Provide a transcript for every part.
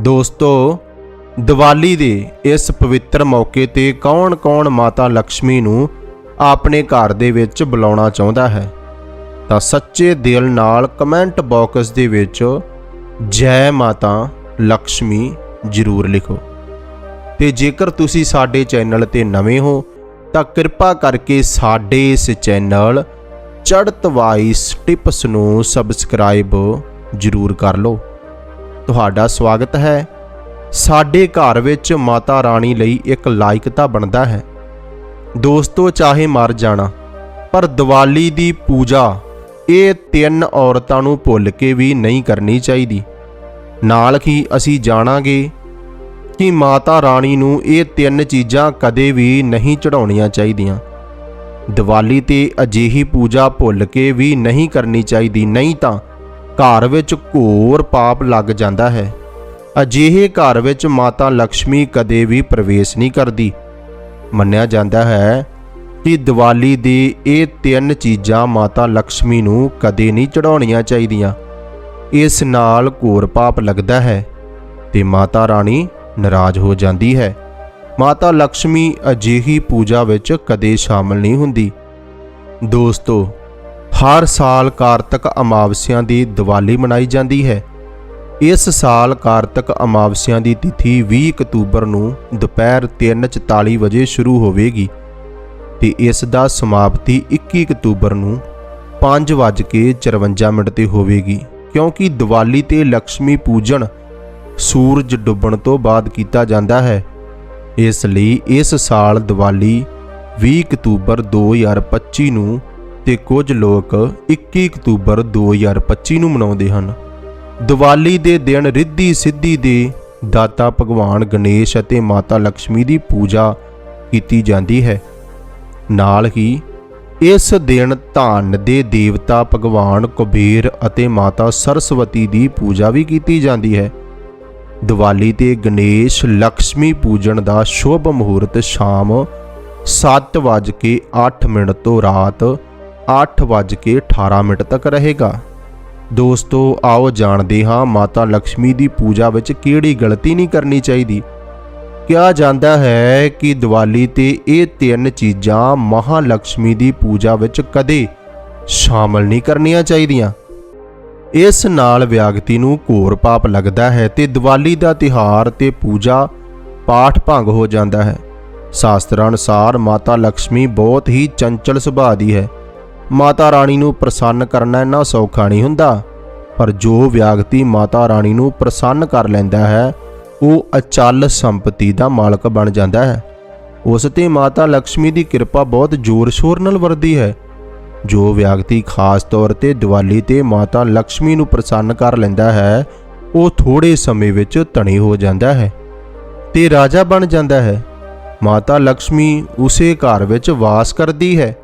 ਦੋਸਤੋ, ਦੀਵਾਲੀ ਦੇ ਇਸ ਪਵਿੱਤਰ ਮੌਕੇ ਤੇ ਕੌਣ-ਕੌਣ ਮਾਤਾ ਲక్ష్ਮੀ ਨੂੰ ਆਪਣੇ ਘਰ ਦੇ ਵਿੱਚ ਬੁਲਾਉਣਾ ਚਾਹੁੰਦਾ ਹੈ? ਤਾਂ ਸੱਚੇ ਦਿਲ ਨਾਲ ਕਮੈਂਟ ਬਾਕਸ ਦੇ ਵਿੱਚ ਜੈ ਮਾਤਾ ਲక్ష్ਮੀ ਜ਼ਰੂਰ ਲਿਖੋ। ਤੇ ਜੇਕਰ ਤੁਸੀਂ ਸਾਡੇ ਚੈਨਲ ਤੇ ਨਵੇਂ ਹੋ, ਤਾਂ ਕਿਰਪਾ ਕਰਕੇ ਸਾਡੇ ਇਸ ਚੈਨਲ ਚੜਤ ਵਾਈਸ ਟਿਪਸ ਨੂੰ ਸਬਸਕ੍ਰਾਈਬ ਜ਼ਰੂਰ ਕਰ ਲਓ। ਤੁਹਾਡਾ ਸਵਾਗਤ ਹੈ। ਸਾਡੇ ਘਰ ਵਿੱਚ ਮਾਤਾ ਰਾਣੀ ਲਈ ਇੱਕ ਲਾਇਕ ਤਾਂ ਬਣਦਾ ਹੈ। ਦੋਸਤੋ, ਚਾਹੇ ਮਰ ਜਾਣਾ, ਪਰ ਦੀਵਾਲੀ ਦੀ ਪੂਜਾ ਇਹ ਤਿੰਨ ਔਰਤਾਂ ਨੂੰ ਭੁੱਲ ਕੇ ਵੀ ਨਹੀਂ ਕਰਨੀ ਚਾਹੀਦੀ। ਨਾਲ ਹੀ ਅਸੀਂ ਜਾਣਾਂਗੇ ਕਿ ਮਾਤਾ ਰਾਣੀ ਨੂੰ ਇਹ ਤਿੰਨ ਚੀਜ਼ਾਂ ਕਦੇ ਵੀ ਨਹੀਂ ਚੜਾਉਣੀਆਂ ਚਾਹੀਦੀਆਂ। ਦੀਵਾਲੀ ਤੇ ਅਜਿਹੀ ਪੂਜਾ ਭੁੱਲ ਕੇ ਵੀ ਨਹੀਂ ਕਰਨੀ ਚਾਹੀਦੀ, ਨਹੀਂ ਤਾਂ ਘਰ ਵਿੱਚ ਘੋਰ ਪਾਪ ਲੱਗ ਜਾਂਦਾ ਹੈ। ਅਜਿਹੇ ਘਰ ਵਿੱਚ ਮਾਤਾ ਲక్ష్ਮੀ ਕਦੇ ਵੀ ਪ੍ਰਵੇਸ਼ ਨਹੀਂ ਕਰਦੀ। ਮੰਨਿਆ ਜਾਂਦਾ ਹੈ ਕਿ ਦੀਵਾਲੀ ਦੀ ਇਹ ਤਿੰਨ ਚੀਜ਼ਾਂ ਮਾਤਾ ਲక్ష్ਮੀ ਨੂੰ ਕਦੇ ਨਹੀਂ ਚੜਾਉਣੀਆਂ ਚਾਹੀਦੀਆਂ। ਇਸ ਨਾਲ ਘੋਰ ਪਾਪ ਲੱਗਦਾ ਹੈ ਤੇ ਮਾਤਾ ਰਾਣੀ ਨਾਰਾਜ਼ ਹੋ ਜਾਂਦੀ ਹੈ। ਮਾਤਾ ਲక్ష్ਮੀ ਅਜਿਹੀ ਪੂਜਾ ਵਿੱਚ ਕਦੇ ਸ਼ਾਮਲ ਨਹੀਂ ਹੁੰਦੀ। ਦੋਸਤੋ ਹਰ ਸਾਲ ਕਾਰਤਕ ਅਮਾਵਸਿਆਂ ਦੀ ਦੀਵਾਲੀ ਮਨਾਈ ਜਾਂਦੀ ਹੈ। ਇਸ ਸਾਲ ਕਾਰਤਕ ਅਮਾਵਸਿਆਂ ਦੀ ਤਿਥੀ 20 ਅਕਤੂਬਰ ਨੂੰ ਦੁਪਹਿਰ 3:44 ਵਜੇ ਸ਼ੁਰੂ ਹੋਵੇਗੀ ਤੇ ਇਸ ਦਾ ਸਮਾਪਤੀ 21 ਅਕਤੂਬਰ ਨੂੰ 5:54 ਮਿੰਟ ਤੇ ਹੋਵੇਗੀ, ਕਿਉਂਕਿ ਦੀਵਾਲੀ ਤੇ ਲక్ష్ਮੀ ਪੂਜਨ ਸੂਰਜ ਡੁੱਬਣ ਤੋਂ ਬਾਅਦ ਕੀਤਾ ਜਾਂਦਾ ਹੈ। ਇਸ ਲਈ ਇਸ ਸਾਲ ਦੀਵਾਲੀ 20 ਅਕਤੂਬਰ 2025 ਨੂੰ ਤੇ ਕੁਝ ਲੋਕ 21 ਅਕਤੂਬਰ 2025 ਨੂੰ ਮਨਾਉਂਦੇ ਹਨ। ਦੀਵਾਲੀ ਦੇ ਦਿਨ ਰਿੱਧੀ ਸਿੱਧੀ ਦੇ ਦਾਤਾ ਭਗਵਾਨ ਗਣੇਸ਼ ਅਤੇ ਮਾਤਾ ਲక్ష్ਮੀ ਦੀ ਪੂਜਾ ਕੀਤੀ ਜਾਂਦੀ ਹੈ। ਨਾਲ ਹੀ ਇਸ ਦਿਨ ਧਨ ਦੇ ਦੇਵਤਾ ਭਗਵਾਨ ਕੁਬੇਰ ਅਤੇ ਮਾਤਾ ਸਰਸਵਤੀ ਦੀ ਪੂਜਾ ਵੀ ਕੀਤੀ ਜਾਂਦੀ ਹੈ। ਦੀਵਾਲੀ ਤੇ ਗਣੇਸ਼ ਲక్ష్ਮੀ ਪੂਜਣ ਦਾ ਸ਼ੁਭ ਮਹੂਰਤ ਸ਼ਾਮ 7:08 ਮਿੰਟ ਤੋਂ ਰਾਤ 8:18 ਮਿੰਟ ਤੱਕ ਰਹੇਗਾ। ਦੋਸਤੋ, ਆਓ ਜਾਣਦੇ ਹਾਂ ਮਾਤਾ ਲక్ష్ਮੀ ਦੀ ਪੂਜਾ ਵਿੱਚ ਕਿਹੜੀ ਗਲਤੀ ਨਹੀਂ ਕਰਨੀ ਚਾਹੀਦੀ। ਕਿਹਾ ਜਾਂਦਾ ਹੈ ਕਿ ਦੀਵਾਲੀ ਤੇ ਇਹ ਤਿੰਨ ਚੀਜ਼ਾਂ ਮਹਾ ਲక్ష్ਮੀ ਦੀ ਪੂਜਾ ਵਿੱਚ ਕਦੇ ਸ਼ਾਮਲ ਨਹੀਂ ਕਰਨੀਆਂ ਚਾਹੀਦੀਆਂ। ਇਸ ਨਾਲ ਵਿਅਕਤੀ ਨੂੰ ਘੋਰ ਪਾਪ ਲੱਗਦਾ ਹੈ ਤੇ ਦੀਵਾਲੀ ਦਾ ਤਿਹਾਰ ਤੇ ਪੂਜਾ ਪਾਠ ਭੰਗ ਹੋ ਜਾਂਦਾ ਹੈ। ਸ਼ਾਸਤਰ ਅਨੁਸਾਰ ਮਾਤਾ ਲక్ష్ਮੀ ਬਹੁਤ ਹੀ ਚੰਚਲ ਸੁਭਾਅ ਦੀ ਹੈ। ਮਾਤਾ ਰਾਣੀ ਨੂੰ ਪ੍ਰਸੰਨ ਕਰਨਾ ਇੰਨਾ ਸੌਖਾ ਨਹੀਂ ਹੁੰਦਾ। ਪਰ ਜੋ ਵਿਅਕਤੀ ਮਾਤਾ ਰਾਣੀ ਨੂੰ ਪ੍ਰਸੰਨ ਕਰ ਲੈਂਦਾ ਹੈ, ਉਹ ਅਚਲ ਸੰਪਤੀ ਦਾ ਮਾਲਕ ਬਣ ਜਾਂਦਾ ਹੈ। ਉਸ ਤੇ ਮਾਤਾ ਲక్ష్ਮੀ ਦੀ ਕਿਰਪਾ ਬਹੁਤ ਜ਼ੋਰ-ਸ਼ੋਰ ਨਾਲ ਵਰਦੀ ਹੈ। ਜੋ ਵਿਅਕਤੀ ਖਾਸ ਤੌਰ ਤੇ ਦੀਵਾਲੀ ਤੇ ਮਾਤਾ ਲక్ష్ਮੀ ਨੂੰ ਪ੍ਰਸੰਨ ਕਰ ਲੈਂਦਾ ਹੈ, ਉਹ ਥੋੜੇ ਸਮੇਂ ਵਿੱਚ ਧਣੀ ਹੋ ਜਾਂਦਾ ਹੈ ਤੇ ਰਾਜਾ ਬਣ ਜਾਂਦਾ ਹੈ। ਮਾਤਾ ਲక్ష్ਮੀ ਉਸੇ ਘਰ ਵਿੱਚ ਵਾਸ ਕਰਦੀ ਹੈ।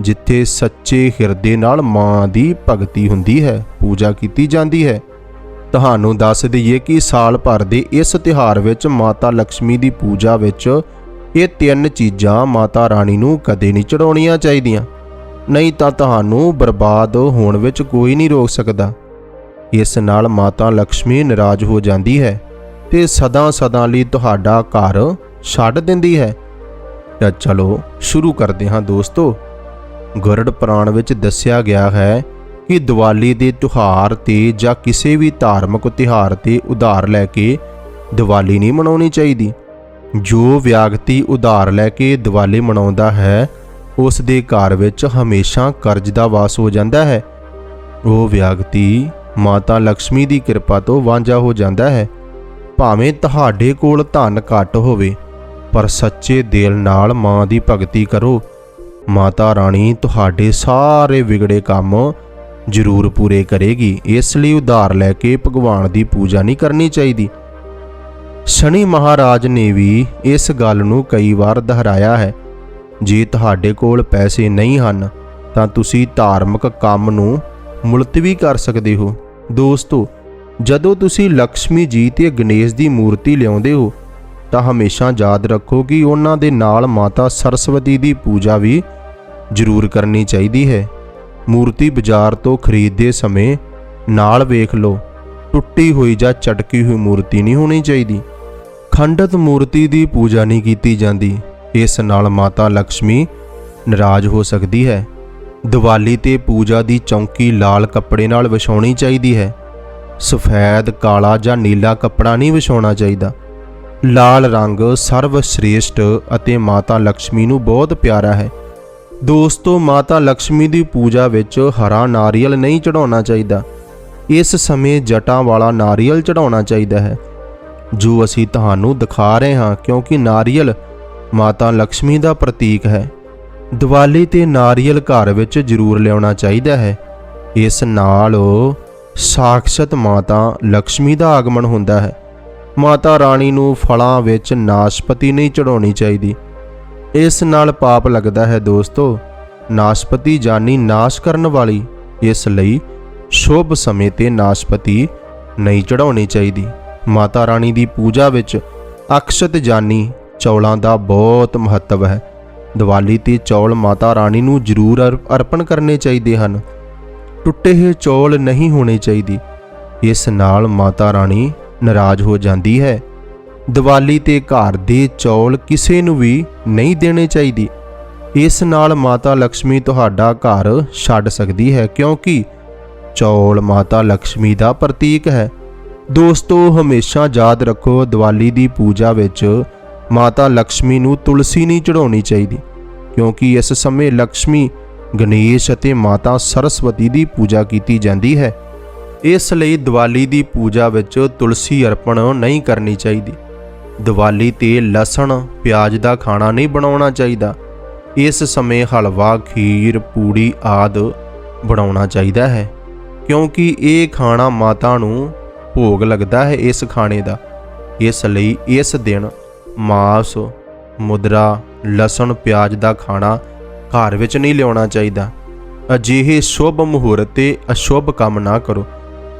ਜਿੱਥੇ ਸੱਚੇ ਹਿਰਦੇ ਨਾਲ ਮਾਂ ਦੀ ਭਗਤੀ ਹੁੰਦੀ ਹੈ, ਪੂਜਾ ਕੀਤੀ ਜਾਂਦੀ ਹੈ। ਤੁਹਾਨੂੰ ਦੱਸ ਦਈਏ ਕਿ ਸਾਲ ਭਰ ਦੇ ਇਸ ਤਿਹਾਰ ਵਿੱਚ ਮਾਤਾ ਲక్ష్ਮੀ ਦੀ ਪੂਜਾ ਵਿੱਚ ਇਹ ਤਿੰਨ ਚੀਜ਼ਾਂ ਮਾਤਾ ਰਾਣੀ ਨੂੰ ਕਦੇ ਨਹੀਂ ਚੜਾਉਣੀਆਂ ਚਾਹੀਦੀਆਂ। ਨਹੀਂ ਤਾਂ ਤੁਹਾਨੂੰ ਬਰਬਾਦ ਹੋਣ ਵਿੱਚ ਕੋਈ ਨਹੀਂ ਰੋਕ ਸਕਦਾ। ਇਸ ਨਾਲ ਮਾਤਾ ਲక్ష్ਮੀ ਨਾਰਾਜ਼ ਹੋ ਜਾਂਦੀ ਹੈ ਤੇ ਸਦਾ ਸਦਾ ਲਈ ਤੁਹਾਡਾ ਘਰ ਛੱਡ ਦਿੰਦੀ ਹੈ। ਤਾਂ ਚਲੋ, ਸ਼ੁਰੂ ਕਰਦੇ ਹਾਂ ਦੋਸਤੋ। ਗਰੜ ਪੁਰਾਣ ਵਿੱਚ ਦੱਸਿਆ ਗਿਆ ਹੈ ਕਿ ਦੀਵਾਲੀ ਦੇ ਤਿਉਹਾਰ ਤੇ ਜਾਂ ਕਿਸੇ ਵੀ ਧਾਰਮਿਕ ਤਿਉਹਾਰ ਤੇ ਉਧਾਰ ਲੈ ਕੇ ਦੀਵਾਲੀ ਨਹੀਂ ਮਨਾਉਣੀ ਚਾਹੀਦੀ। ਜੋ ਵਿਅਕਤੀ ਉਧਾਰ ਲੈ ਕੇ ਦੀਵਾਲੀ ਮਨਾਉਂਦਾ ਹੈ, ਉਸ ਦੇ ਘਰ ਵਿੱਚ ਹਮੇਸ਼ਾ ਕਰਜ਼ ਦਾ ਵਾਸ ਹੋ ਜਾਂਦਾ ਹੈ। ਉਹ ਵਿਅਕਤੀ ਮਾਤਾ ਲక్ష్ਮੀ ਦੀ ਕਿਰਪਾ ਤੋਂ ਵਾਂਝਾ ਹੋ ਜਾਂਦਾ ਹੈ। ਭਾਵੇਂ ਤੁਹਾਡੇ ਕੋਲ ਧਨ ਘੱਟ ਹੋਵੇ, ਪਰ ਸੱਚੇ ਦਿਲ ਨਾਲ ਮਾਂ ਦੀ ਭਗਤੀ ਕਰੋ। ਮਾਤਾ ਰਾਣੀ ਤੁਹਾਡੇ ਸਾਰੇ ਵਿਗੜੇ ਕੰਮ ਜ਼ਰੂਰ ਪੂਰੇ ਕਰੇਗੀ। ਇਸ ਲਈ ਉਧਾਰ ਲੈ ਕੇ ਭਗਵਾਨ ਦੀ ਪੂਜਾ ਨਹੀਂ ਕਰਨੀ ਚਾਹੀਦੀ। ਸ਼ਨੀ ਮਹਾਰਾਜ ਨੇ ਵੀ ਇਸ ਗੱਲ ਨੂੰ ਕਈ ਵਾਰ ਦੁਹਰਾਇਆ ਹੈ। ਜੇ ਤੁਹਾਡੇ ਕੋਲ ਪੈਸੇ ਨਹੀਂ ਹਨ, ਤਾਂ ਤੁਸੀਂ ਧਾਰਮਿਕ ਕੰਮ ਨੂੰ ਮੁਲਤਵੀ ਕਰ ਸਕਦੇ ਹੋ। ਦੋਸਤੋ, ਜਦੋਂ ਤੁਸੀਂ ਲక్ష్ਮੀ ਜੀ ਤੇ ਗਣੇਸ਼ ਦੀ ਮੂਰਤੀ ਲਿਆਉਂਦੇ ਹੋ ਤਾਂ ਹਮੇਸ਼ਾ ਯਾਦ ਰੱਖੋ ਕਿ ਉਹਨਾਂ ਦੇ ਨਾਲ ਮਾਤਾ ਸਰਸਵਤੀ ਦੀ ਪੂਜਾ ਵੀ ਜ਼ਰੂਰ ਕਰਨੀ ਚਾਹੀਦੀ ਹੈ। ਮੂਰਤੀ ਬਾਜ਼ਾਰ ਤੋਂ ਖਰੀਦਦੇ ਸਮੇਂ ਨਾਲ ਵੇਖ ਲਓ, ਟੁੱਟੀ ਹੋਈ ਜਾਂ ਚਟਕੀ ਹੋਈ ਮੂਰਤੀ ਨਹੀਂ ਹੋਣੀ ਚਾਹੀਦੀ। ਖੰਡਤ ਮੂਰਤੀ ਦੀ ਪੂਜਾ ਨਹੀਂ ਕੀਤੀ ਜਾਂਦੀ, ਇਸ ਨਾਲ ਮਾਤਾ ਲక్ష్ਮੀ ਨਾਰਾਜ਼ ਹੋ ਸਕਦੀ ਹੈ। ਦੀਵਾਲੀ ਤੇ ਪੂਜਾ ਦੀ ਚੌਂਕੀ ਲਾਲ ਕੱਪੜੇ ਨਾਲ ਵਿਛਾਉਣੀ ਚਾਹੀਦੀ ਹੈ। ਸਫੈਦ, ਕਾਲਾ ਜਾਂ ਨੀਲਾ ਕੱਪੜਾ ਨਹੀਂ ਵਿਛਾਉਣਾ ਚਾਹੀਦਾ। ਲਾਲ ਰੰਗ ਸਰਵ ਸ੍ਰੇਸ਼ਟ ਅਤੇ ਮਾਤਾ ਲక్ష్ਮੀ ਨੂੰ ਬਹੁਤ ਪਿਆਰਾ ਹੈ। ਦੋਸਤੋ, ਮਾਤਾ ਲక్ష్ਮੀ ਦੀ ਪੂਜਾ ਵਿੱਚ ਹਰਾ ਨਾਰੀਅਲ ਨਹੀਂ ਚੜਾਉਣਾ ਚਾਹੀਦਾ। ਇਸ ਸਮੇਂ ਜਟਾਂ ਵਾਲਾ ਨਾਰੀਅਲ ਚੜਾਉਣਾ ਚਾਹੀਦਾ ਹੈ। ਜੋ ਅਸੀਂ ਤੁਹਾਨੂੰ ਦਿਖਾ ਰਹੇ ਹਾਂ, ਕਿਉਂਕਿ ਨਾਰੀਅਲ ਮਾਤਾ ਲక్ష్ਮੀ ਦਾ ਪ੍ਰਤੀਕ ਹੈ। ਦੀਵਾਲੀ ਤੇ ਨਾਰੀਅਲ ਘਰ ਵਿੱਚ ਜ਼ਰੂਰ ਲਿਆਉਣਾ ਚਾਹੀਦਾ ਹੈ। ਇਸ ਨਾਲ ਸਾਖਸ਼ਤ ਮਾਤਾ ਲక్ష్ਮੀ ਦਾ ਆਗਮਨ ਹੁੰਦਾ ਹੈ। ਮਾਤਾ ਰਾਣੀ ਨੂੰ ਫਲਾਂ ਵਿੱਚ ਨਾਸ਼ਪਤੀ ਨਹੀਂ ਚੜਾਉਣੀ ਚਾਹੀਦੀ। ਇਸ ਨਾਲ ਪਾਪ ਲੱਗਦਾ ਹੈ ਦੋਸਤੋ। ਨਾਸ਼ਪਤੀ ਜਾਨੀ ਨਾਸ਼ ਕਰਨ ਵਾਲੀ, ਇਸ ਲਈ ਸ਼ੁਭ ਸਮੇਂ ਤੇ ਨਾਸ਼ਪਤੀ ਨਹੀਂ ਚੜਾਉਣੀ ਚਾਹੀਦੀ। ਮਾਤਾ ਰਾਣੀ ਦੀ ਪੂਜਾ ਵਿੱਚ ਅਕਸ਼ਤ ਜਾਨੀ ਚੌਲਾਂ ਦਾ ਬਹੁਤ ਮਹੱਤਵ ਹੈ। ਦੀਵਾਲੀ ਤੇ ਚੌਲ ਮਾਤਾ ਰਾਣੀ ਨੂੰ ਜ਼ਰੂਰ ਅਰ- ਅਰਪਣ ਕਰਨੇ ਚਾਹੀਦੇ ਹਨ। ਟੁੱਟੇ ਹੋਏ ਚੌਲ ਨਹੀਂ ਹੋਣੇ ਚਾਹੀਦੇ। ਇਸ ਨਾਲ ਮਾਤਾ ਰਾਣੀ ਨਾਰਾਜ਼ ਹੋ ਜਾਂਦੀ ਹੈ। ਦੀਵਾਲੀ ਤੇ ਘਰ ਦੇ ਚੌਲ ਕਿਸੇ ਨੂੰ ਵੀ ਨਹੀਂ ਦੇਣੇ ਚਾਹੀਦੇ। ਇਸ ਨਾਲ ਮਾਤਾ ਲక్ష్ਮੀ ਤੁਹਾਡਾ ਘਰ ਛੱਡ ਸਕਦੀ ਹੈ ਕਿਉਂਕਿ ਚੌਲ ਮਾਤਾ ਲక్ష్ਮੀ ਦਾ ਪ੍ਰਤੀਕ ਹੈ। ਦੋਸਤੋ, ਹਮੇਸ਼ਾ ਯਾਦ ਰੱਖੋ, ਦੀਵਾਲੀ ਦੀ ਪੂਜਾ ਵਿੱਚ ਮਾਤਾ ਲక్ష్ਮੀ ਨੂੰ ਤੁਲਸੀ ਨਹੀਂ ਚੜਾਉਣੀ ਚਾਹੀਦੀ। ਕਿਉਂਕਿ ਇਸ ਸਮੇਂ ਲక్ష్ਮੀ ਗਣੇਸ਼ ਅਤੇ ਮਾਤਾ ਸਰਸਵਤੀ ਦੀ ਪੂਜਾ ਕੀਤੀ ਜਾਂਦੀ ਹੈ। ਇਸ ਲਈ ਦੀਵਾਲੀ ਦੀ ਪੂਜਾ ਵਿੱਚ ਤੁਲਸੀ ਅਰਪਣ ਨਹੀਂ ਕਰਨੀ ਚਾਹੀਦੀ। ਦੀਵਾਲੀ ਤੇ ਲਸਣ, ਪਿਆਜ਼ ਦਾ ਖਾਣਾ ਨਹੀਂ ਬਣਾਉਣਾ ਚਾਹੀਦਾ। ਇਸ ਸਮੇਂ ਹਲਵਾ, ਖੀਰ, ਪੂੜੀ ਆਦ ਬਣਾਉਣਾ ਚਾਹੀਦਾ ਹੈ, ਕਿਉਂਕਿ ਇਹ ਖਾਣਾ ਮਾਤਾ ਨੂੰ ਭੋਗ ਲੱਗਦਾ ਹੈ ਇਸ ਖਾਣੇ ਦਾ। ਇਸ ਲਈ ਇਸ ਦਿਨ ਮਾਸ, ਮੁਦਰਾ, ਲਸਣ, ਪਿਆਜ਼ ਦਾ ਖਾਣਾ ਘਰ ਵਿੱਚ ਨਹੀਂ ਲਿਆਉਣਾ ਚਾਹੀਦਾ। ਅਜਿਹੇ ਸ਼ੁਭ ਮਹੂਰਤ ਤੇ ਅਸ਼ੁਭ ਕੰਮ ਨਾ ਕਰੋ।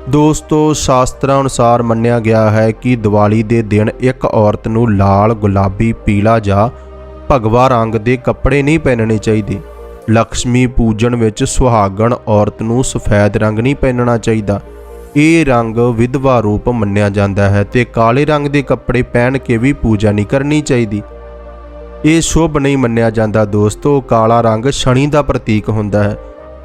ਦੋਸਤੋ, ਸ਼ਾਸਤਰਾਂ ਅਨੁਸਾਰ ਮੰਨਿਆ ਗਿਆ ਹੈ ਕਿ ਦੀਵਾਲੀ ਦੇ ਦਿਨ ਇੱਕ ਔਰਤ ਨੂੰ ਲਾਲ, ਗੁਲਾਬੀ, ਪੀਲਾ ਜਾਂ ਭਗਵਾ ਰੰਗ ਦੇ ਕੱਪੜੇ ਨਹੀਂ ਪਹਿਨਣੇ ਚਾਹੀਦੇ। ਲక్ష్ਮੀ ਪੂਜਨ ਵਿੱਚ ਸੁਹਾਗਣ ਔਰਤ ਨੂੰ ਸਫੈਦ ਰੰਗ ਨਹੀਂ ਪਹਿਨਣਾ ਚਾਹੀਦਾ। ਇਹ ਰੰਗ ਵਿਧਵਾ ਰੂਪ ਮੰਨਿਆ ਜਾਂਦਾ ਹੈ ਤੇ ਕਾਲੇ ਰੰਗ ਦੇ ਕੱਪੜੇ ਪਹਿਨ ਕੇ ਵੀ ਪੂਜਾ ਨਹੀਂ ਕਰਨੀ ਚਾਹੀਦੀ। ਇਹ ਸ਼ੁਭ ਨਹੀਂ ਮੰਨਿਆ ਜਾਂਦਾ ਦੋਸਤੋ, ਕਾਲਾ ਰੰਗ ਸ਼ਨੀ ਦਾ ਪ੍ਰਤੀਕ ਹੁੰਦਾ ਹੈ।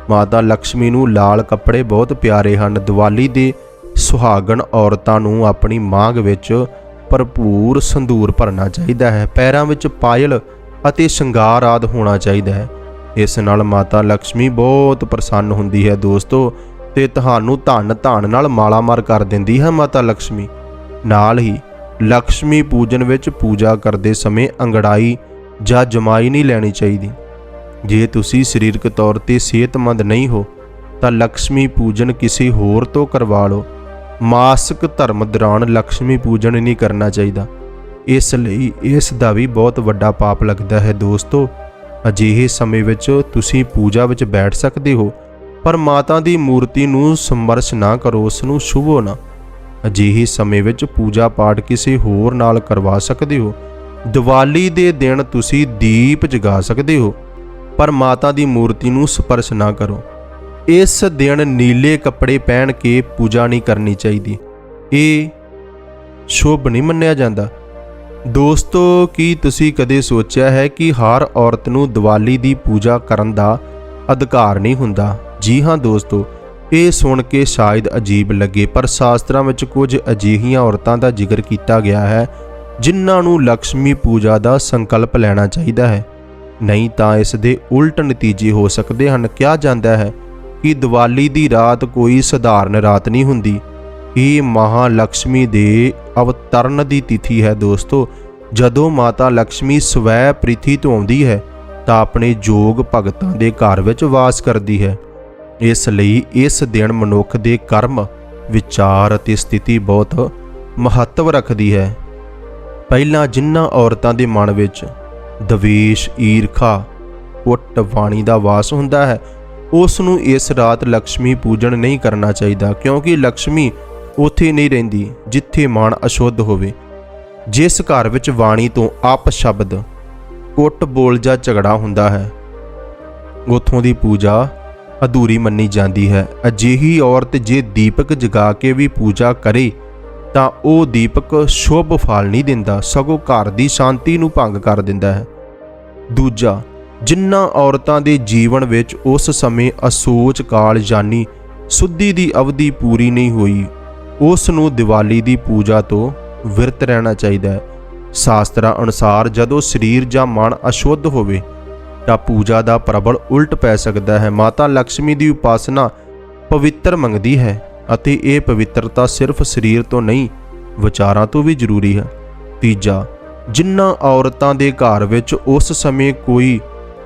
ਮਾਤਾ ਲక్ష్ਮੀ ਨੂੰ ਲਾਲ ਕੱਪੜੇ ਬਹੁਤ ਪਿਆਰੇ ਹਨ। ਦੀਵਾਲੀ ਦੇ ਸੁਹਾਗਣ ਔਰਤਾਂ ਨੂੰ ਆਪਣੀ ਮਾਂਗ ਵਿੱਚ ਭਰਪੂਰ ਸੰਧੂਰ ਭਰਨਾ ਚਾਹੀਦਾ ਹੈ। ਪੈਰਾਂ ਵਿੱਚ ਪਾਇਲ ਅਤੇ ਸ਼ਿੰਗਾਰ ਆਦ ਹੋਣਾ ਚਾਹੀਦਾ ਹੈ। ਇਸ ਨਾਲ ਮਾਤਾ ਲక్ష్ਮੀ ਬਹੁਤ ਪ੍ਰਸੰਨ ਹੁੰਦੀ ਹੈ ਦੋਸਤੋ ਤੇ ਤੁਹਾਨੂੰ ਧੰਨ ਧਨ ਨਾਲ ਮਾਲਾਮਾਰ ਕਰ ਦਿੰਦੀ ਹੈ ਮਾਤਾ ਲక్ష్ਮੀ ਨਾਲ ਹੀ ਲక్ష్ਮੀ ਪੂਜਨ ਵਿੱਚ ਪੂਜਾ ਕਰਦੇ ਸਮੇਂ ਅੰਗੜਾਈ ਜਾਂ ਜਮਾਈ ਨਹੀਂ ਲੈਣੀ ਚਾਹੀਦੀ। ਜੇ ਤੁਸੀਂ ਸਰੀਰਕ ਤੌਰ ਤੇ ਸਿਹਤਮੰਦ ਨਹੀਂ ਹੋ, ਤਾਂ ਲక్ష్ਮੀ ਪੂਜਨ ਕਿਸੇ ਹੋਰ ਤੋਂ ਕਰਵਾ ਲਓ। ਮਾਸਿਕ ਧਰਮ ਦੌਰਾਨ ਲక్ష్ਮੀ ਪੂਜਨ ਨਹੀਂ ਕਰਨਾ ਚਾਹੀਦਾ। ਇਸ ਲਈ ਇਸ ਦਾ ਵੀ ਬਹੁਤ ਵੱਡਾ ਪਾਪ ਲੱਗਦਾ ਹੈ ਦੋਸਤੋ। ਅਜਿਹੇ ਸਮੇਂ ਵਿੱਚ ਤੁਸੀਂ ਪੂਜਾ ਵਿੱਚ ਬੈਠ ਸਕਦੇ ਹੋ, ਪਰ ਮਾਤਾ ਦੀ ਮੂਰਤੀ ਨੂੰ ਸਮਰਸ਼ ਨਾ ਕਰੋ, ਉਸ ਨੂੰ ਛੁਵੋ ਨਾ। ਅਜਿਹੇ ਸਮੇਂ ਵਿੱਚ ਪੂਜਾ ਪਾਠ ਕਿਸੇ ਹੋਰ ਨਾਲ ਕਰਵਾ ਸਕਦੇ ਹੋ। ਦੀਵਾਲੀ ਦੇ ਦਿਨ ਤੁਸੀਂ ਦੀਪ ਜਗਾ ਸਕਦੇ ਹੋ। ਪਰ ਮਾਤਾ ਦੀ ਮੂਰਤੀ ਨੂੰ ਸਪਰਸ਼ ਨਾ ਕਰੋ। ਇਸ ਦਿਨ ਨੀਲੇ ਕੱਪੜੇ ਪਹਿਨ ਕੇ ਪੂਜਾ ਨਹੀਂ ਕਰਨੀ ਚਾਹੀਦੀ। ਇਹ ਸ਼ੁਭ ਨਹੀਂ ਮੰਨਿਆ ਜਾਂਦਾ। ਦੋਸਤੋ, ਕੀ ਤੁਸੀਂ ਕਦੇ ਸੋਚਿਆ ਹੈ ਕਿ ਹਰ ਔਰਤ ਨੂੰ ਦੀਵਾਲੀ ਦੀ ਪੂਜਾ ਕਰਨ ਦਾ ਅਧਿਕਾਰ ਨਹੀਂ ਹੁੰਦਾ? ਜੀ ਹਾਂ ਦੋਸਤੋ, ਇਹ ਸੁਣ ਕੇ ਸ਼ਾਇਦ ਅਜੀਬ ਲੱਗੇ, ਪਰ ਸ਼ਾਸਤਰਾਂ ਵਿੱਚ ਕੁਝ ਅਜਿਹੀਆਂ ਔਰਤਾਂ ਦਾ ਜ਼ਿਕਰ ਕੀਤਾ ਗਿਆ ਹੈ, ਜਿਨ੍ਹਾਂ ਨੂੰ ਲక్ష్ਮੀ ਪੂਜਾ ਦਾ ਸੰਕਲਪ ਲੈਣਾ ਚਾਹੀਦਾ ਹੈ। ਨਹੀਂ ਤਾਂ ਇਸ ਦੇ ਉਲਟ ਨਤੀਜੇ ਹੋ ਸਕਦੇ ਹਨ। ਕਿਹਾ ਜਾਂਦਾ ਹੈ ਕਿ ਦੀਵਾਲੀ ਦੀ ਰਾਤ ਕੋਈ ਸਧਾਰਨ ਰਾਤ ਨਹੀਂ ਹੁੰਦੀ। ਇਹ ਮਹਾ ਲక్ష్ਮੀ ਦੇ ਅਵਤਰਨ ਦੀ ਤਿਥੀ ਹੈ ਦੋਸਤੋ। ਜਦੋਂ ਮਾਤਾ ਲక్ష్ਮੀ ਸਵੈ ਪ੍ਰਿਥੀ ਤੋਂ ਆਉਂਦੀ ਹੈ, ਤਾਂ ਆਪਣੇ ਜੋਗ ਭਗਤਾਂ ਦੇ ਘਰ ਵਿੱਚ ਵਾਸ ਕਰਦੀ ਹੈ। ਇਸ ਲਈ ਇਸ ਦਿਨ ਮਨੁੱਖ ਦੇ ਕਰਮ, ਵਿਚਾਰ ਅਤੇ ਸਥਿਤੀ ਬਹੁਤ ਮਹੱਤਵ ਰੱਖਦੀ ਹੈ। ਪਹਿਲਾਂ ਜਿਨ੍ਹਾਂ ਔਰਤਾਂ ਦੇ ਮਨ ਵਿੱਚ ਦਵੇਸ਼ ਈਰਖਾ ਉੱਟ ਵਾਣੀ ਦਾ ਵਾਸ ਹੁੰਦਾ ਹੈ। ਉਸ ਨੂੰ ਇਸ ਰਾਤ ਲక్ష్ਮੀ ਪੂਜਣ ਨਹੀਂ ਕਰਨਾ ਚਾਹੀਦਾ, ਕਿਉਂਕਿ ਲక్ష్ਮੀ ਉੱਥੇ ਨਹੀਂ ਰਹਿੰਦੀ, ਜਿੱਥੇ ਮਨ ਅਸ਼ੁੱਧ ਹੋਵੇ। ਜਿਸ ਘਰ ਵਿੱਚ ਵਾਣੀ ਤੋਂ ਆਪ ਸ਼ਬਦ ਕੁੱਟ ਬੋਲ ਜਾਂ ਝਗੜਾ ਹੁੰਦਾ ਹੈ, ਉਥੋਂ ਦੀ ਪੂਜਾ ਅਧੂਰੀ ਮੰਨੀ ਜਾਂਦੀ ਹੈ। ਅਜਿਹੀ ਔਰਤ ਜੇ ਦੀਪਕ ਜਗਾ ਕੇ ਵੀ ਪੂਜਾ ਕਰੇ ਤਾਂ ਉਹ ਦੀਪਕ ਸ਼ੁਭ ਫਲ ਨਹੀਂ ਦਿੰਦਾ, ਸਗੋਂ ਘਰ ਦੀ ਸ਼ਾਂਤੀ ਨੂੰ ਭੰਗ ਕਰ ਦਿੰਦਾ ਹੈ। ਦੂਜਾ ਜਿਨ੍ਹਾਂ ਔਰਤਾਂ ਦੇ ਜੀਵਨ ਵਿੱਚ ਉਸ ਸਮੇਂ ਅਸੋਚ ਕਾਲ ਯਾਨੀ ਸੁੱਧੀ ਦੀ ਅਵਧੀ ਪੂਰੀ ਨਹੀਂ ਹੋਈ, ਉਸ ਨੂੰ ਦੀਵਾਲੀ ਦੀ ਪੂਜਾ ਤੋਂ ਵਿਰਤ ਰਹਿਣਾ ਚਾਹੀਦਾ ਹੈ। ਸ਼ਾਸਤਰਾਂ ਅਨੁਸਾਰ ਜਦੋਂ ਸਰੀਰ ਜਾਂ ਮਨ ਅਸ਼ੁੱਧ ਹੋਵੇ, ਤਾਂ ਪੂਜਾ ਦਾ ਪ੍ਰਬਲ ਉਲਟ ਪੈ ਸਕਦਾ ਹੈ। ਮਾਤਾ ਲక్ష్ਮੀ ਦੀ ਉਪਾਸਨਾ ਪਵਿੱਤਰ ਮੰਗਦੀ ਹੈ। ਅਤੇ ਇਹ ਪਵਿੱਤਰਤਾ ਸਿਰਫ ਸਰੀਰ ਤੋਂ ਨਹੀਂ, ਵਿਚਾਰਾਂ ਤੋਂ ਵੀ ਜ਼ਰੂਰੀ ਹੈ। ਤੀਜਾ ਜਿਨ੍ਹਾਂ ਔਰਤਾਂ ਦੇ ਘਰ ਵਿੱਚ ਉਸ ਸਮੇਂ ਕੋਈ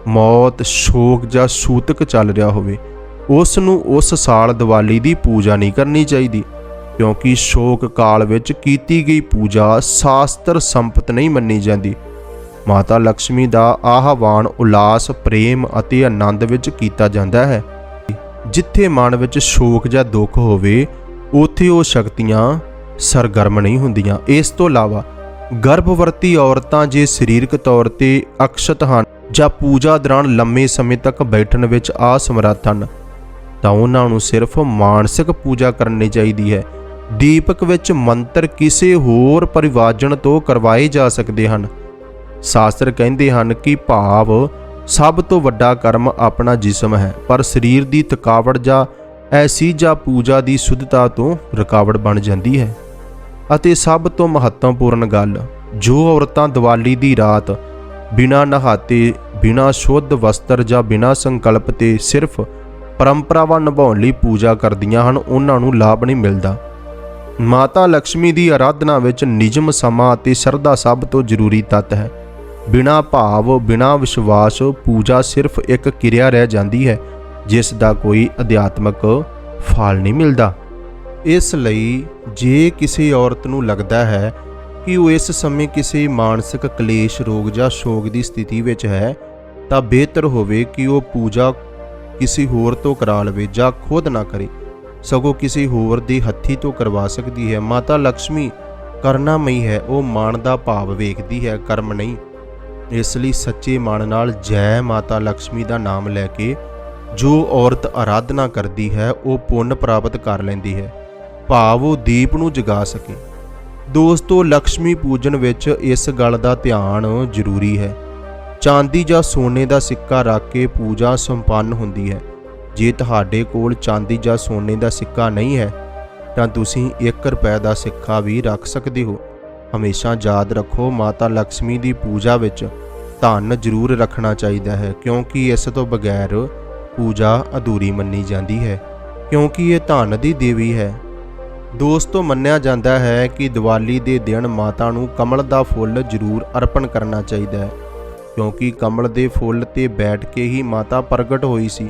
ਮੌਤ, ਸ਼ੋਕ ਜਾਂ ਸੂਤਕ ਚੱਲ ਰਿਹਾ ਹੋਵੇ, ਉਸ ਨੂੰ ਉਸ ਸਾਲ ਦੀਵਾਲੀ ਦੀ ਪੂਜਾ ਨਹੀਂ ਕਰਨੀ ਚਾਹੀਦੀ, ਕਿਉਂਕਿ ਸ਼ੋਕ ਕਾਲ ਵਿੱਚ ਕੀਤੀ ਗਈ ਪੂਜਾ ਸ਼ਾਸਤਰ ਸੰਪਤ ਨਹੀਂ ਮੰਨੀ ਜਾਂਦੀ। ਮਾਤਾ ਲక్ష్ਮੀ ਦਾ ਆਹਵਾਨ ਉਲਾਸ, ਪ੍ਰੇਮ ਅਤੇ ਆਨੰਦ ਵਿੱਚ ਕੀਤਾ ਜਾਂਦਾ ਹੈ। ਜਿੱਥੇ ਮਨ ਵਿੱਚ ਸ਼ੋਕ ਜਾਂ ਦੁੱਖ ਹੋਵੇ, ਉੱਥੇ ਉਹ ਸ਼ਕਤੀਆਂ ਸਰਗਰਮ ਨਹੀਂ ਹੁੰਦੀਆਂ। ਇਸ ਤੋਂ ਇਲਾਵਾ ਗਰਭਵਰਤੀ ਔਰਤਾਂ ਜੇ ਸਰੀਰਕ ਤੌਰ ਤੇ ਅਕਸ਼ਤ ਹਨ ਜਾਂ ਪੂਜਾ ਦੌਰਾਨ ਲੰਮੇ ਸਮੇਂ ਤੱਕ ਬੈਠਣ ਵਿੱਚ ਅਸਮਰੱਥ ਹਨ, ਤਾਂ ਉਹਨਾਂ ਨੂੰ ਸਿਰਫ ਮਾਨਸਿਕ ਪੂਜਾ ਕਰਨੀ ਚਾਹੀਦੀ ਹੈ। ਦੀਪਕ ਵਿੱਚ ਮੰਤਰ ਕਿਸੇ ਹੋਰ ਪਰਿਵਾਜਣ ਤੋਂ ਕਰਵਾਏ ਜਾ ਸਕਦੇ ਹਨ। ਸ਼ਾਸਤਰ ਕਹਿੰਦੇ ਹਨ ਕਿ ਭਾਵ ਸਭ ਤੋਂ ਵੱਡਾ ਕਰਮ ਆਪਣਾ ਜਿਸਮ ਹੈ, ਪਰ ਸਰੀਰ ਦੀ ਥਕਾਵਟ ਜਾਂ ਐਸੀ ਜਾਂ ਪੂਜਾ ਦੀ ਸ਼ੁੱਧਤਾ ਤੋਂ ਰੁਕਾਵਟ ਬਣ ਜਾਂਦੀ ਹੈ। ਅਤੇ ਸਭ ਤੋਂ ਮਹੱਤਵਪੂਰਨ ਗੱਲ, ਜੋ ਔਰਤਾਂ ਦੀਵਾਲੀ ਦੀ ਰਾਤ ਬਿਨਾਂ ਨਹਾਤੇ, ਬਿਨਾਂ ਸ਼ੁੱਧ ਵਸਤਰ ਜਾਂ ਬਿਨਾਂ ਸੰਕਲਪ ਤੇ ਸਿਰਫ ਪਰੰਪਰਾਵਾਂ ਨਿਭਾਉਣ ਲਈ ਪੂਜਾ ਕਰਦੀਆਂ ਹਨ, ਉਹਨਾਂ ਨੂੰ ਲਾਭ ਨਹੀਂ ਮਿਲਦਾ। ਮਾਤਾ ਲక్ష్ਮੀ ਦੀ ਆਰਾਧਨਾ ਵਿੱਚ ਨਿਯਮ ਸਮਾਂ ਅਤੇ ਸ਼ਰਧਾ ਸਭ ਤੋਂ ਜ਼ਰੂਰੀ ਤੱਤ ਹੈ। ਬਿਨਾ ਭਾਵ, ਬਿਨਾ ਵਿਸ਼ਵਾਸ ਪੂਜਾ ਸਿਰਫ ਇੱਕ ਕਿਰਿਆ ਰਹਿ ਜਾਂਦੀ ਹੈ, ਜਿਸ ਦਾ ਕੋਈ ਅਧਿਆਤਮਕ ਫਲ ਨਹੀਂ ਮਿਲਦਾ। ਇਸ ਲਈ ਜੇ ਕਿਸੇ ਔਰਤ ਨੂੰ ਲੱਗਦਾ ਹੈ ਕਿ ਉਹ ਇਸ ਸਮੇਂ ਕਿਸੇ ਮਾਨਸਿਕ ਕਲੇਸ਼, ਰੋਗ ਜਾਂ ਸ਼ੋਗ ਦੀ ਸਥਿਤੀ ਵਿੱਚ ਹੈ, ਤਾਂ ਬਿਹਤਰ ਹੋਵੇ ਕਿ ਉਹ ਪੂਜਾ ਕਿਸੇ ਹੋਰ ਤੋਂ ਕਰਾ ਲਵੇ ਜਾਂ ਖੁਦ ਨਾ ਕਰੇ। ਸਗੋਂ ਕਿਸੇ ਹੋਰ ਦੇ ਹੱਥੀ ਤੋਂ ਕਰਵਾ ਸਕਦੀ ਹੈ। ਮਾਤਾ ਲక్ష్ਮੀ ਕਰਨਾਮਈ ਹੈ, ਉਹ ਮਨ ਦਾ ਭਾਵ ਵੇਖਦੀ ਹੈ, ਕਰਮ ਨਹੀਂ। ਇਸ ਲਈ ਸੱਚੇ ਮਨ ਨਾਲ ਜੈ ਮਾਤਾ ਲక్ష్ਮੀ ਦਾ ਨਾਮ ਲੈ ਕੇ ਜੋ ਔਰਤ ਆਰਾਧਨਾ ਕਰਦੀ ਹੈ, ਉਹ ਪੁੰਨ ਪ੍ਰਾਪਤ ਕਰ ਲੈਂਦੀ ਹੈ। ਭਾਵ ਉਹ ਦੀਪ ਨੂੰ ਜਗਾ ਸਕੇ। ਦੋਸਤੋ ਲక్ష్ਮੀ ਪੂਜਨ ਵਿੱਚ ਇਸ ਗੱਲ ਦਾ ਧਿਆਨ ਜ਼ਰੂਰੀ ਹੈ। ਚਾਂਦੀ ਜਾਂ ਸੋਨੇ ਦਾ ਸਿੱਕਾ ਰੱਖ ਕੇ ਪੂਜਾ ਸੰਪੰਨ ਹੁੰਦੀ ਹੈ। ਜੇ ਤੁਹਾਡੇ ਕੋਲ ਚਾਂਦੀ ਜਾਂ ਸੋਨੇ ਦਾ ਸਿੱਕਾ ਨਹੀਂ ਹੈ, ਤਾਂ ਤੁਸੀਂ 1 ਰੁਪਏ ਦਾ ਸਿੱਕਾ ਵੀ ਰੱਖ ਸਕਦੇ ਹੋ। ਹਮੇਸ਼ਾ ਯਾਦ ਰੱਖੋ ਮਾਤਾ ਲక్ష్ਮੀ ਦੀ ਪੂਜਾ ਵਿੱਚ ਧਨ ਜ਼ਰੂਰ ਰੱਖਣਾ ਚਾਹੀਦਾ ਹੈ, ਕਿਉਂਕਿ ਇਸ ਤੋਂ ਬਗੈਰ ਪੂਜਾ ਅਧੂਰੀ ਮੰਨੀ ਜਾਂਦੀ ਹੈ, ਕਿਉਂਕਿ ਇਹ ਧਨ ਦੀ ਦੇਵੀ ਹੈ। ਦੋਸਤੋ, ਮੰਨਿਆ ਜਾਂਦਾ ਹੈ ਕਿ ਦੀਵਾਲੀ ਦੇ ਦਿਨ ਮਾਤਾ ਨੂੰ ਕਮਲ ਦਾ ਫੁੱਲ ਜ਼ਰੂਰ ਅਰਪਣ ਕਰਨਾ ਚਾਹੀਦਾ ਹੈ, ਕਿਉਂਕਿ ਕਮਲ ਦੇ ਫੁੱਲ ਤੇ ਬੈਠ ਕੇ ਹੀ ਮਾਤਾ ਪ੍ਰਗਟ ਹੋਈ ਸੀ।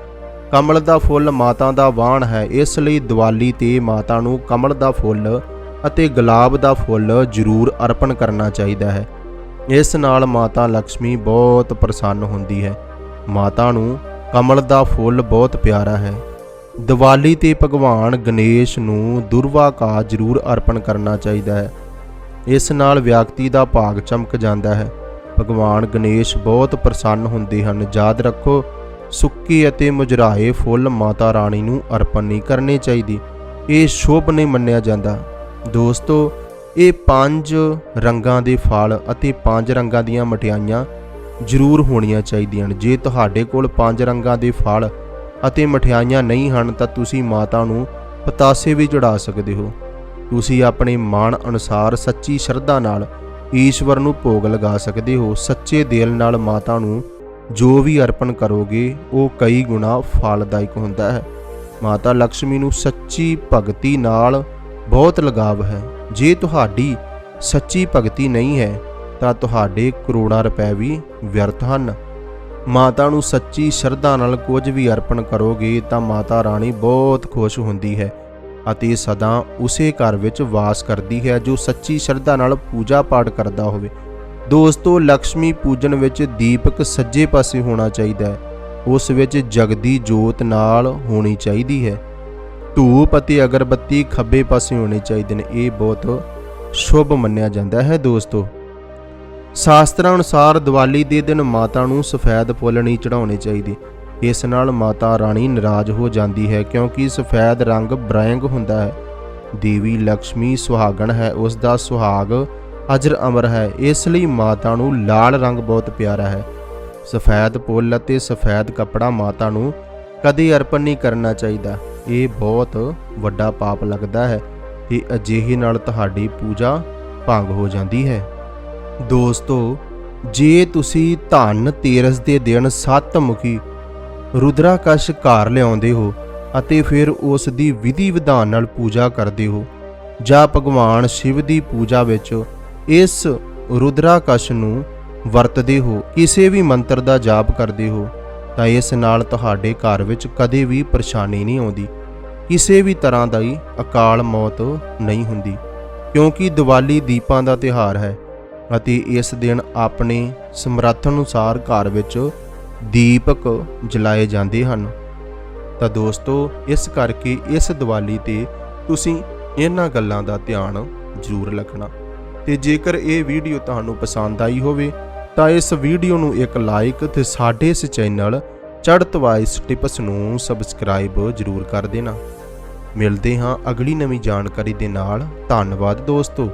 ਕਮਲ ਦਾ ਫੁੱਲ ਮਾਤਾ ਦਾ ਵਾਹਣ ਹੈ, ਇਸ ਲਈ ਦੀਵਾਲੀ ਤੇ ਮਾਤਾ ਨੂੰ ਕਮਲ ਦਾ ਫੁੱਲ ਅਤੇ ਗੁਲਾਬ ਦਾ ਫੁੱਲ ਜ਼ਰੂਰ ਅਰਪਣ ਕਰਨਾ ਚਾਹੀਦਾ ਹੈ। ਇਸ ਨਾਲ ਮਾਤਾ ਲక్ష్ਮੀ ਬਹੁਤ ਪ੍ਰਸੰਨ ਹੁੰਦੀ ਹੈ। ਮਾਤਾ ਨੂੰ ਕਮਲ ਦਾ ਫੁੱਲ ਬਹੁਤ ਪਿਆਰਾ ਹੈ। ਦੀਵਾਲੀ ਤੇ ਭਗਵਾਨ ਗਣੇਸ਼ ਨੂੰ ਦੁਰਵਾ ਕਾ ਜ਼ਰੂਰ ਅਰਪਣ ਕਰਨਾ ਚਾਹੀਦਾ ਹੈ। ਇਸ ਨਾਲ ਵਿਅਕਤੀ ਦਾ ਭਾਗ ਚਮਕ ਜਾਂਦਾ ਹੈ। ਭਗਵਾਨ ਗਣੇਸ਼ ਬਹੁਤ ਪ੍ਰਸੰਨ ਹੁੰਦੇ ਹਨ। ਯਾਦ ਰੱਖੋ, ਸੁੱਕੇ ਅਤੇ ਮੁਜਰਾਏ ਫੁੱਲ ਮਾਤਾ ਰਾਣੀ ਨੂੰ ਅਰਪਣ ਨਹੀਂ ਕਰਨੇ ਚਾਹੀਦੇ। ਇਹ ਸ਼ੁਭ ਨਹੀਂ ਮੰਨਿਆ ਜਾਂਦਾ। ਦੋਸਤੋ, ਇਹ ਪੰਜ ਰੰਗਾਂ ਦੇ ਫਲ ਅਤੇ ਪੰਜ ਰੰਗਾਂ ਦੀਆਂ ਮਠਿਆਈਆਂ ਜ਼ਰੂਰ ਹੋਣੀਆਂ ਚਾਹੀਦੀਆਂ ਹਨ। ਜੇ ਤੁਹਾਡੇ ਕੋਲ ਪੰਜ ਰੰਗਾਂ ਦੇ ਫਲ ਅਤੇ ਮਠਿਆਈਆਂ ਨਹੀਂ ਹਨ, ਤਾਂ ਤੁਸੀਂ ਮਾਤਾ ਨੂੰ ਪਤਾਸੇ ਵੀ ਚੜਾ ਸਕਦੇ ਹੋ। ਤੁਸੀਂ ਆਪਣੇ ਮਾਣ ਅਨੁਸਾਰ ਸੱਚੀ ਸ਼ਰਧਾ ਨਾਲ ਈਸ਼ਵਰ ਨੂੰ ਭੋਗ ਲਗਾ ਸਕਦੇ ਹੋ। ਸੱਚੇ ਦਿਲ ਨਾਲ ਮਾਤਾ ਨੂੰ ਜੋ ਵੀ ਅਰਪਣ ਕਰੋਗੇ, ਉਹ ਕਈ ਗੁਣਾ ਫਲਦਾਇਕ ਹੁੰਦਾ ਹੈ। ਮਾਤਾ ਲక్ష్ਮੀ ਨੂੰ ਸੱਚੀ ਭਗਤੀ ਨਾਲ ਬਹੁਤ ਲਗਾਵ ਹੈ। ਜੇ ਤੁਹਾਡੀ ਸੱਚੀ ਭਗਤੀ ਨਹੀਂ ਹੈ, ਤਾਂ ਤੁਹਾਡੇ ਕਰੋੜਾਂ ਰੁਪਏ ਵੀ ਵਿਅਰਥ ਹਨ। ਮਾਤਾ ਨੂੰ ਸੱਚੀ ਸ਼ਰਧਾ ਨਾਲ ਕੁਝ ਵੀ ਅਰਪਣ ਕਰੋਗੇ, ਤਾਂ ਮਾਤਾ ਰਾਣੀ ਬਹੁਤ ਖੁਸ਼ ਹੁੰਦੀ ਹੈ ਅਤੇ ਸਦਾ ਉਸੇ ਘਰ ਵਿੱਚ ਵਾਸ ਕਰਦੀ ਹੈ, ਜੋ ਸੱਚੀ ਸ਼ਰਧਾ ਨਾਲ ਪੂਜਾ ਪਾਠ ਕਰਦਾ ਹੋਵੇ। ਦੋਸਤੋ ਲక్ష్ਮੀ ਪੂਜਨ ਵਿੱਚ ਦੀਪਕ ਸੱਜੇ ਪਾਸੇ ਹੋਣਾ ਚਾਹੀਦਾ ਹੈ। ਉਸ ਵਿੱਚ ਜਗਦੀ ਜੋਤ ਨਾਲ ਹੋਣੀ ਚਾਹੀਦੀ ਹੈ। ਧੂਪ ਅਤੇ ਅਗਰਬੱਤੀ ਖੱਬੇ ਪਾਸੇ ਹੋਣੇ ਚਾਹੀਦੇ ਨੇ। ਇਹ ਬਹੁਤ ਸ਼ੁਭ ਮੰਨਿਆ ਜਾਂਦਾ ਹੈ ਦੋਸਤੋ। ਸ਼ਾਸਤਰਾਂ ਅਨੁਸਾਰ ਦੀਵਾਲੀ ਦੇ ਦਿਨ ਮਾਤਾ ਨੂੰ ਸਫੈਦ ਫੁੱਲ ਨਹੀਂ ਚੜਾਉਣੇ ਚਾਹੀਦੇ। ਇਸ ਨਾਲ ਮਾਤਾ ਰਾਣੀ ਨਾਰਾਜ਼ ਹੋ ਜਾਂਦੀ ਹੈ ਕਿਉਂਕਿ ਸਫੈਦ ਰੰਗ ਬ੍ਰੈਂਗ ਹੁੰਦਾ ਹੈ। ਦੇਵੀ ਲక్ష్ਮੀ ਸੁਹਾਗਣ ਹੈ, ਉਸ ਦਾ ਸੁਹਾਗ ਅਜਰ ਅਮਰ ਹੈ। ਇਸ ਲਈ ਮਾਤਾ ਨੂੰ ਲਾਲ ਰੰਗ ਬਹੁਤ ਪਿਆਰਾ ਹੈ। ਸਫੈਦ ਪੁੱਲ ਅਤੇ ਸਫੈਦ ਕੱਪੜਾ ਮਾਤਾ ਨੂੰ ਕਦੇ ਅਰਪਣ ਨਹੀਂ ਕਰਨਾ ਚਾਹੀਦਾ। ਇਹ ਬਹੁਤ ਵੱਡਾ ਪਾਪ ਲੱਗਦਾ ਹੈ ਤੇ ਅਜਿਹੇ ਨਾਲ ਤੁਹਾਡੀ ਪੂਜਾ ਭੰਗ ਹੋ ਜਾਂਦੀ ਹੈ। ਦੋਸਤੋ, ਜੇ ਤੁਸੀਂ ਧਨ ਤੇਰਸ ਦੇ ਦਿਨ ਸੱਤ ਮੁਖੀ ਰੁਦਰਾਕਸ਼ ਘਰ ਲਿਆਉਂਦੇ ਹੋ ਅਤੇ ਫਿਰ ਉਸ ਦੀ ਵਿਧੀ ਵਿਧਾਨ ਨਾਲ ਪੂਜਾ ਕਰਦੇ ਹੋ, ਜਾਂ ਭਗਵਾਨ ਸ਼ਿਵ ਦੀ ਪੂਜਾ ਵਿੱਚ ਇਸ ਰੁਦਰਾਕਸ਼ ਨੂੰ ਵਰਤਦੇ ਹੋ, ਕਿਸੇ ਵੀ ਮੰਤਰ ਦਾ ਜਾਪ ਕਰਦੇ ਹੋ ਤਾਂ ਇਸ ਨਾਲ ਤੁਹਾਡੇ ਘਰ ਵਿੱਚ ਕਦੇ ਵੀ ਪਰੇਸ਼ਾਨੀ ਨਹੀਂ ਆਉਂਦੀ। ਕਿਸੇ ਵੀ ਤਰ੍ਹਾਂ ਦੀ ਅਕਾਲ ਮੌਤ ਨਹੀਂ ਹੁੰਦੀ, ਕਿਉਂਕਿ ਦੀਵਾਲੀ ਦੀਪਾਂ ਦਾ ਤਿਉਹਾਰ ਹੈ ਅਤੇ ਇਸ ਦਿਨ ਆਪਣੇ ਸਮਰੱਥ ਅਨੁਸਾਰ ਘਰ ਵਿੱਚ ਦੀਪਕ ਜਲਾਏ ਜਾਂਦੇ ਹਨ। ਤਾਂ ਦੋਸਤੋ, ਇਸ ਕਰਕੇ ਇਸ ਦੀਵਾਲੀ ਤੇ ਤੁਸੀਂ ਇਹਨਾਂ ਗੱਲਾਂ ਦਾ ਧਿਆਨ ਜ਼ਰੂਰ ਰੱਖਣਾ। ਤੇ ਜੇਕਰ ਇਹ ਵੀਡੀਓ ਤੁਹਾਨੂੰ ਪਸੰਦ ਆਈ ਹੋਵੇ ਤਾਂ ਇਸ ਵੀਡੀਓ ਨੂੰ ਇੱਕ ਲਾਈਕ ਤੇ ਸਾਡੇ ਇਸ ਚੈਨਲ ਚੜ੍ਹਤ ਵਾਈਸ ਟਿਪਸ ਨੂੰ ਸਬਸਕ੍ਰਾਈਬ ਜ਼ਰੂਰ ਕਰ ਦੇਣਾ। ਮਿਲਦੇ ਹਾਂ ਅਗਲੀ ਨਵੀਂ ਜਾਣਕਾਰੀ ਦੇ ਨਾਲ। ਧੰਨਵਾਦ ਦੋਸਤੋ।